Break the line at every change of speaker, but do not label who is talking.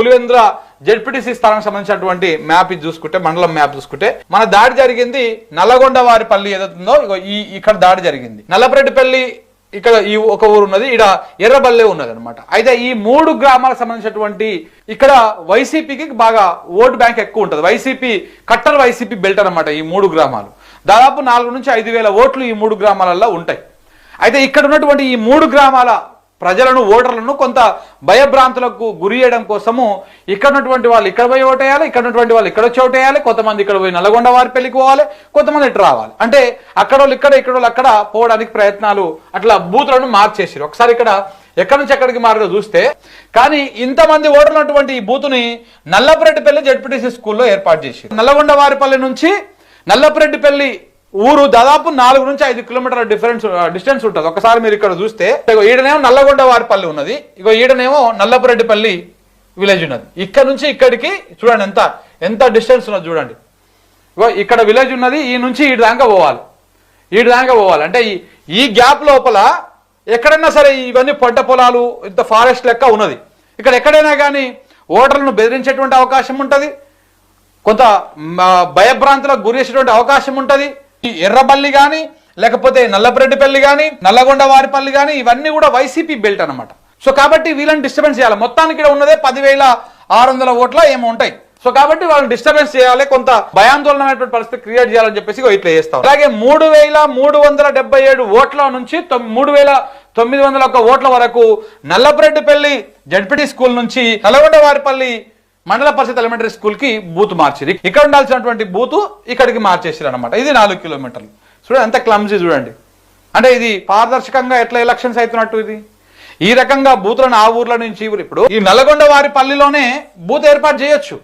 Pulivendula ZPTC స్థానానికి సంబంధించినటువంటి map ఇది చూసుకుంటే మండలం మ్యాప్ చూసుకుంటే మన దాడి జరిగింది నల్లగొండ వారిపల్లి ఏదైతుందో ఈ ఇక్కడ దాడి జరిగింది. నల్లపరెడ్డిపల్లి ఇక్కడ ఈ ఒక ఊరు ఉన్నది ఇక్కడ ఎర్రబల్లే ఉన్నది అనమాట అయితే ఈ మూడు గ్రామాలకు సంబంధించినటువంటి ఇక్కడ వైసీపీకి బాగా ఓటు బ్యాంక్ ఎక్కువ ఉంటుంది. వైసీపీ కట్టర్ వైసీపీ బెల్ట్ అనమాట ఈ మూడు గ్రామాలు. దాదాపు నాలుగు నుంచి ఐదు వేల ఓట్లు ఈ మూడు గ్రామాలలో ఉంటాయి. అయితే ఇక్కడ ఉన్నటువంటి ఈ మూడు గ్రామాల ప్రజలను ఓటర్లను కొంత భయభ్రాంతులకు గురి చేయడం కోసము ఇక్కడ ఉన్నటువంటి వాళ్ళు ఇక్కడ పోయి ఓటేయాలి ఇక్కడ ఉన్నటువంటి వాళ్ళు ఇక్కడ వచ్చి ఓటేయాలి కొంతమంది ఇక్కడ పోయి నల్గొండ వారి పెళ్ళికి పోవాలి కొంతమంది ఇటు రావాలి. అంటే అక్కడ వాళ్ళు ఇక్కడ ఇక్కడ వాళ్ళు అక్కడ పోవడానికి ప్రయత్నాలు అట్లా బూతులను మార్చేసారు ఒకసారి ఇక్కడ ఎక్కడి నుంచి ఎక్కడికి మారో చూస్తే కానీ ఇంతమంది ఓడనటువంటి ఈ బూతుని నల్లపరెడ్డిపల్లి జడ్పీటీసీ స్కూల్లో ఏర్పాటు చేశారు నల్లగొండ వారిపల్లి నుంచి నల్లపరెడ్డిపల్లి ఊరు దాదాపు నాలుగు నుంచి ఐదు కిలోమీటర్ల డిఫరెన్స్ డిస్టెన్స్ ఉంటుంది. ఒకసారి మీరు ఇక్కడ చూస్తే ఇగో ఈడనేమో నల్లగొండ వారిపల్లి ఉన్నది. ఇగో ఈడనేమో నల్లపురెడ్డిపల్లి విలేజ్ ఉన్నది. ఇక్కడ నుంచి ఇక్కడికి చూడండి ఎంత ఎంత డిస్టెన్స్ ఉన్నది చూడండి. ఇగో ఇక్కడ విలేజ్ ఉన్నది ఈ నుంచి ఈడు దాకా పోవాలి. ఈడు దాకా పోవాలి. అంటే ఈ ఈ గ్యాప్ లోపల ఎక్కడైనా సరే ఇవన్నీ పంట పొలాలు ఇంత ఫారెస్ట్ లెక్క ఉన్నది. ఇక్కడ ఎక్కడైనా కానీ ఓటర్లను బెదిరించేటువంటి అవకాశం ఉంటుంది. కొంత భయభ్రాంతులకు గురి చేసేటువంటి అవకాశం ఉంటుంది. ఈ ఎర్రబల్లి కానీ లేకపోతే నల్లపరెడ్డిపల్లి కానీ నల్లగొండ వారిపల్లి కానీ ఇవన్నీ కూడా వైసీపీ బెల్ట్ అనమాట సో కాబట్టి వీళ్ళని డిస్టర్బెన్స్ చేయాలి. మొత్తానికి ఇక్కడ ఉన్నదే పదివేల ఆరు వందల ఓట్ల ఏమో ఉంటాయి. సో కాబట్టి వాళ్ళని డిస్టర్బెన్స్ చేయాలి. కొంత భయాందోళనమైనటువంటి పరిస్థితి క్రియేట్ చేయాలని చెప్పేసి ఇట్లా చేస్తాం అలాగే మూడు వేల మూడు వందల డెబ్బై ఏడు ఓట్ల నుంచి మూడు వేల తొమ్మిది వందల ఒక్క ఓట్ల వరకు నల్లపరెడ్డిపల్లి జడ్పీటీ స్కూల్ నుంచి నల్లగొండ వారిపల్లి మండల పరిషత్ ఎలిమెంటరీ స్కూల్కి బూత్ మార్చింది ఇక్కడ ఉండాల్సినటువంటి బూత్ ఇక్కడికి మార్చేసారు అనమాట ఇది నాలుగు కిలోమీటర్లు. చూడండి ఎంత క్లమ్జీ చూడండి. అంటే ఇది పారదర్శకంగా ఎట్లా ఎలక్షన్స్ అవుతున్నట్టు ఇది? ఈ రకంగా బూతులను ఆ ఊర్ల నుంచి ఇప్పుడు ఈ నల్గొండ వారి పల్లిలోనే బూత్ ఏర్పాటు చేయొచ్చు.